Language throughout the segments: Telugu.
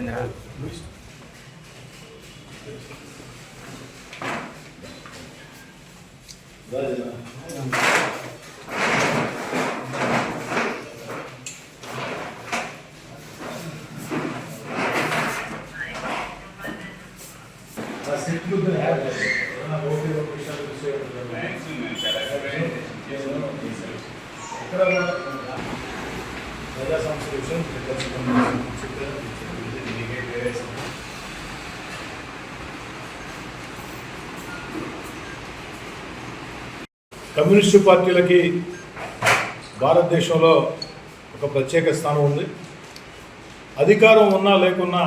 అయిపోయిందిరా ప్రజా సంస్థల విషయం కమ్యూనిస్టు పార్టీలకి భారతదేశంలో ఒక ప్రత్యేక స్థానం ఉంది. అధికారం ఉన్నా లేకున్నా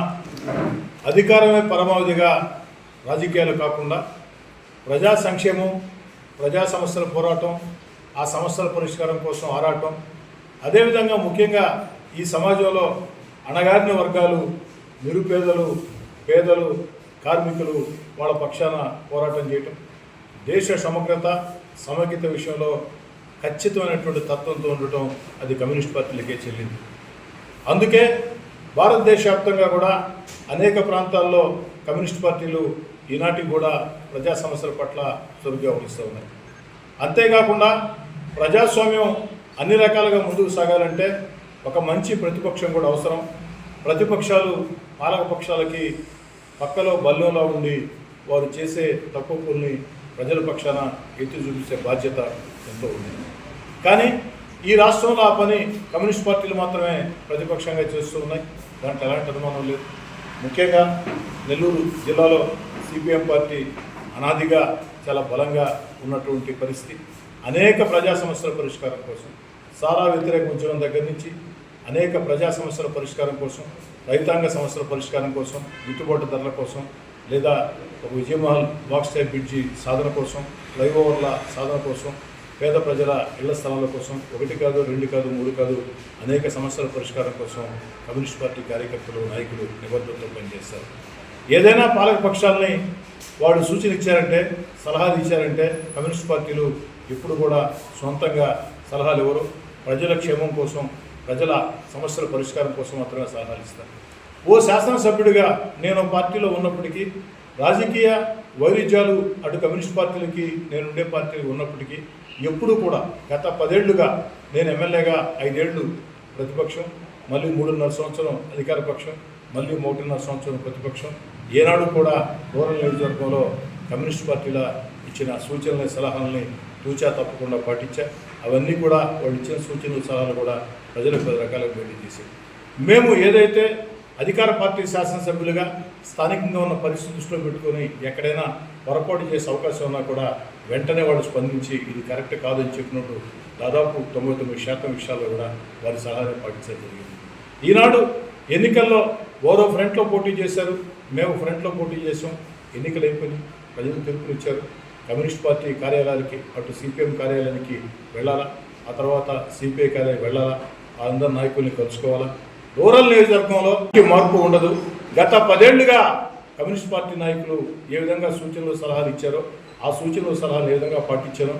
అధికారమే పరమావధిగా రాజకీయాలు కాకుండా ప్రజా సంక్షేమం ప్రజా సమస్యల పోరాటం ఆ సమస్యల పరిష్కారం కోసం ఆరాటం అదేవిధంగా ముఖ్యంగా ఈ సమాజంలో అణగారిన వర్గాలు నిరుపేదలు పేదలు కార్మికులు వాళ్ళ పక్షాన పోరాటం చేయటం. దేశ సమగ్రత సమగ్రత విషయంలో ఖచ్చితమైనటువంటి తత్వంతో ఉండటం అది కమ్యూనిస్ట్ పార్టీలకే చెల్లింది. అందుకే భారతదేశ వ్యాప్తంగా కూడా అనేక ప్రాంతాల్లో కమ్యూనిస్ట్ పార్టీలు ఈనాటికి కూడా ప్రజా సమస్యల పట్ల చురుగ్గా వహిస్తూ ఉన్నాయి. అంతేకాకుండా ప్రజాస్వామ్యం అన్ని రకాలుగా ముందుకు సాగాలంటే ఒక మంచి ప్రతిపక్షం కూడా అవసరం. ప్రతిపక్షాలు పాలకపక్షాలకి పక్కలో బల్లోలా ఉండి వారు చేసే తక్కువ తప్పుల్ని ప్రజల పక్షాన ఎత్తి చూపించే బాధ్యత ఎంతో ఉంది. కానీ ఈ రాష్ట్రంలో ఆ పని కమ్యూనిస్ట్ పార్టీలు మాత్రమే ప్రతిపక్షంగా చేస్తూ ఉన్నాయి. దాంట్లో ఎలాంటి అనుమానం లేదు ముఖ్యంగా నెల్లూరు జిల్లాలో సిపిఎం పార్టీ అనాదిగా చాలా బలంగా ఉన్నటువంటి పరిస్థితి. అనేక ప్రజా సమస్యల పరిష్కారం కోసం సారా వ్యతిరేక ఉద్యమం దగ్గర నుంచి అనేక ప్రజా సమస్యల పరిష్కారం కోసం రైతాంగ సమస్యల పరిష్కారం కోసం గిట్టుబాటు ధరల కోసం లేదా ఒక విజయమహల్ బాక్స్ టైప్ బ్రిడ్జి సాధన కోసం ఫ్లైఓవర్ల సాధన కోసం పేద ప్రజల ఇళ్ళ స్థలాల కోసం ఒకటి కాదు రెండు కాదు మూడు కాదు అనేక సమస్యల పరిష్కారం కోసం కమ్యూనిస్ట్ పార్టీ కార్యకర్తలు నాయకులు నిబద్ధతతో పనిచేస్తారు. ఏదైనా పాలక పక్షాలని వాళ్ళు సూచన ఇచ్చారంటే సలహాలు ఇచ్చారంటే కమ్యూనిస్ట్ పార్టీలు ఎప్పుడు కూడా సొంతంగా సలహాలు ఇవ్వరు. ప్రజల క్షేమం కోసం ప్రజల సమస్యల పరిష్కారం కోసం మాత్రమే సహకరిస్తాను ఓ శాసనసభ్యుడిగా నేను పార్టీలో ఉన్నప్పటికీ రాజకీయ వైరుధ్యాలు అటు కమ్యూనిస్ట్ పార్టీలకి నేను ఉండే పార్టీలు ఉన్నప్పటికీ ఎప్పుడూ కూడా గత పదేళ్ళుగా నేను ఎమ్మెల్యేగా ఐదేళ్ళు ప్రతిపక్షం మళ్ళీ మూడున్నర సంవత్సరం అధికార పక్షం మళ్ళీ ఒకటిన్నర సంవత్సరం ప్రతిపక్షం. ఏనాడు కూడా రూరల్ నియోజకవర్గంలో కమ్యూనిస్ట్ పార్టీల ఇచ్చిన సూచనల సలహాలని తూచా తప్పకుండా పాటించా. అవన్నీ కూడా వాళ్ళు ఇచ్చిన సూచనలు సలహాలు కూడా ప్రజలకు పది రకాలుగా భేటీ చేశాయి మేము ఏదైతే అధికార పార్టీ శాసనసభ్యులుగా స్థానికంగా ఉన్న పరిస్థితి దృష్టిలో పెట్టుకొని ఎక్కడైనా పొరపాటు చేసే అవకాశం ఉన్నా కూడా వెంటనే వాళ్ళు స్పందించి ఇది కరెక్ట్ కాదని చెప్పినట్టు దాదాపు తొంభై తొమ్మిది శాతం విషయాల్లో కూడా వారి సలహానే పాటించడం జరిగింది. ఈనాడు ఎన్నికల్లో ఓరో ఫ్రంట్లో పోటీ చేశారు. మేము ఫ్రంట్లో పోటీ చేసాం ఎన్నికలు అయిపోయినాయి. ప్రజలు తీర్పులు ఇచ్చారు కమ్యూనిస్ట్ పార్టీ కార్యాలయానికి అటు సిపిఎం కార్యాలయానికి వెళ్ళాలా? ఆ తర్వాత సిపిఐ కార్యాలయం వెళ్ళాలా? ఆ నాయకుల్ని కలుసుకోవాలా? రూరల్ నియోజకవర్గంలో మార్పు ఉండదు. గత పదేళ్ళుగా కమ్యూనిస్ట్ పార్టీ నాయకులు ఏ విధంగా సూచనలు సలహాలు ఇచ్చారో ఆ సూచనలు సలహాలు ఏ విధంగా పాటించారో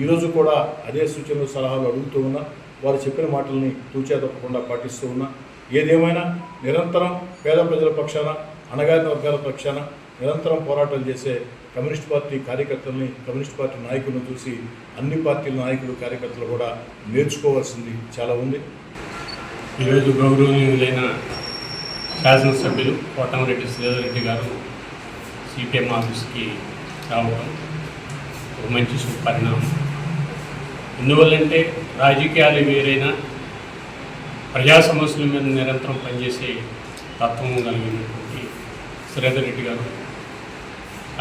ఈరోజు కూడా అదే సూచనలు సలహాలు అడుగుతూ ఉన్నా వారు చెప్పిన మాటల్ని తూచా తప్పకుండా పాటిస్తూ ఉన్నా. ఏదేమైనా నిరంతరం పేద ప్రజల పక్షాన అణగారిన వర్గాల పక్షాన నిరంతరం పోరాటాలు చేసే కమ్యూనిస్ట్ పార్టీ కార్యకర్తల్ని కమ్యూనిస్ట్ పార్టీ నాయకులను చూసి అన్ని పార్టీల నాయకులు కార్యకర్తలు కూడా నేర్చుకోవాల్సింది చాలా ఉంది. ఈరోజు గౌరవనీయులైన శాసనసభ్యులు కోటమరెడ్డి శ్రీధర్ రెడ్డి గారు సిపిఎం ఆఫీస్కి రావడం ఒక మంచి సుపరిణామం ఎందువల్లంటే రాజకీయాలు వేరైనా ప్రజా సమస్యల మీద నిరంతరం పనిచేసే తత్వం కలిగినటువంటి శ్రీధర్ రెడ్డి గారు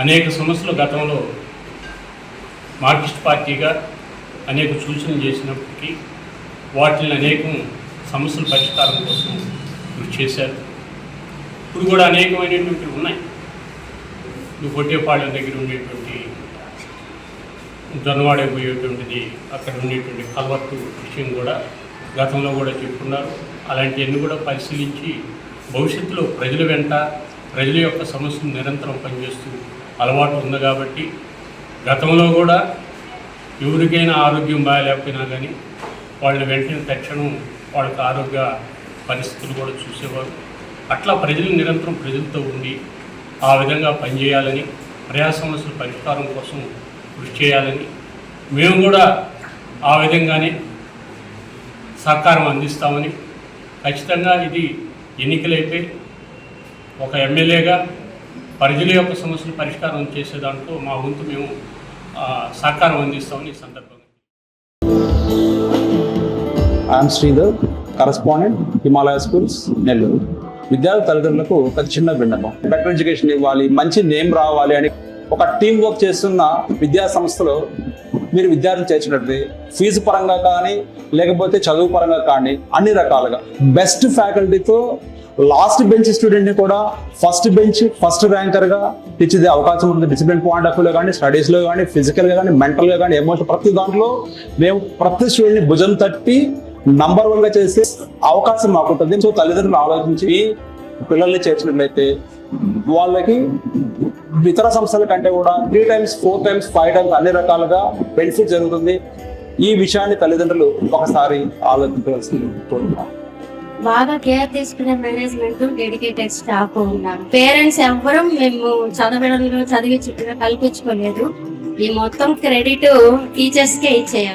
అనేక సమస్యలు గతంలో మార్క్సిస్ట్ పార్టీగా అనేక సూచనలు చేసినప్పటికీ వాటిని అనేకం సమస్యల పరిష్కారం కోసం కృషి చేశారు. ఇప్పుడు కూడా అనేకమైనటువంటి ఉన్నాయి. ఇప్పుడు కొట్టేపాళెం దగ్గర ఉండేటువంటి దొన్నవాడే పోయేటువంటిది అక్కడ ఉండేటువంటి కల్వర్టు విషయం కూడా గతంలో కూడా చెప్పుకున్నారు. అలాంటివన్నీ కూడా పరిశీలించి భవిష్యత్తులో ప్రజల వెంట ప్రజల యొక్క సమస్యను నిరంతరం పనిచేస్తూ అలవాటు ఉంది కాబట్టి గతంలో కూడా ఎవరికైనా ఆరోగ్యం బాగాలేకపోయినా కానీ వాళ్ళని వెంటనే తక్షణం వాళ్ళకి ఆరోగ్య పరిస్థితులు కూడా చూసేవారు. అట్లా ప్రజలు నిరంతరం ప్రజలతో ఉండి ఆ విధంగా పనిచేయాలని ప్రజా సమస్యల పరిష్కారం కోసం కృషి చేయాలని మేము కూడా ఆ విధంగానే సహకారం అందిస్తామని ఖచ్చితంగా ఇది ఎన్నికలైతే ఒక ఎమ్మెల్యేగా ప్రజల యొక్క సమస్యలు పరిష్కారం చేసే దాంట్లో మా వంతు మేము సహకారం అందిస్తామని ఈ సందర్భంగా IM Sridhar correspondent Himalaya schools Nellore విద్యార్థి తల్లిదండ్రులకు ఒక చిన్న విన్నపం. బెటర్ ఎడ్యుకేషన్ ఇవ్వాలి మంచి నేమ్ రావాలి అని ఒక టీం వర్క్ చేస్తున్న విద్యా సంస్థలో మీరు విద్యార్థులు చేర్చినట్టు ఫీజు పరంగా కానీ లేకపోతే చదువు పరంగా కానీ అన్ని రకాలుగా. బెస్ట్ ఫ్యాకల్టీతో లాస్ట్ బెంచ్ స్టూడెంట్ని కూడా ఫస్ట్ బెంచ్ ఫస్ట్ ర్యాంకర్గా తెచ్చేదే అవకాశం ఉంది. డిసిప్లిన్ పాయింట్ ఆఫ్ వ్యూలో కానీ స్టడీస్లో కానీ ఫిజికల్గా కానీ మెంటల్గా కానీ ఎమోషన్ ప్రతి దాంట్లో మేము ప్రతి స్టూడెంట్ని భుజం తట్టి నంబర్ వన్గా చేసే అవకాశం మాకు ఉంటుంది. సో తల్లిదండ్రులు ఆలోచించి పిల్లల్ని చేర్చినట్లయితే వాళ్ళకి ఇతర సంస్థల కంటే కూడా three times four times five times అన్ని రకాలుగా బెనిఫిట్ జరుగుతుంది. ఈ విషయాన్ని తల్లిదండ్రులు ఒకసారి ఆలోచించవలసింది. కోరుతున్నాను బాగా కేర్ తీసుకునే మేనేజ్మెంట్ డెడికేటెడ్ స్టాఫ్ ఉన్నారు పేరెంట్స్ ఎవ్వరూ మేము చదవడంలో చదివి చుట్టూ కల్పించుకోలేదు. ఈ మొత్తం క్రెడిట్ టీచర్స్ కే ఇచ్చేయాలి.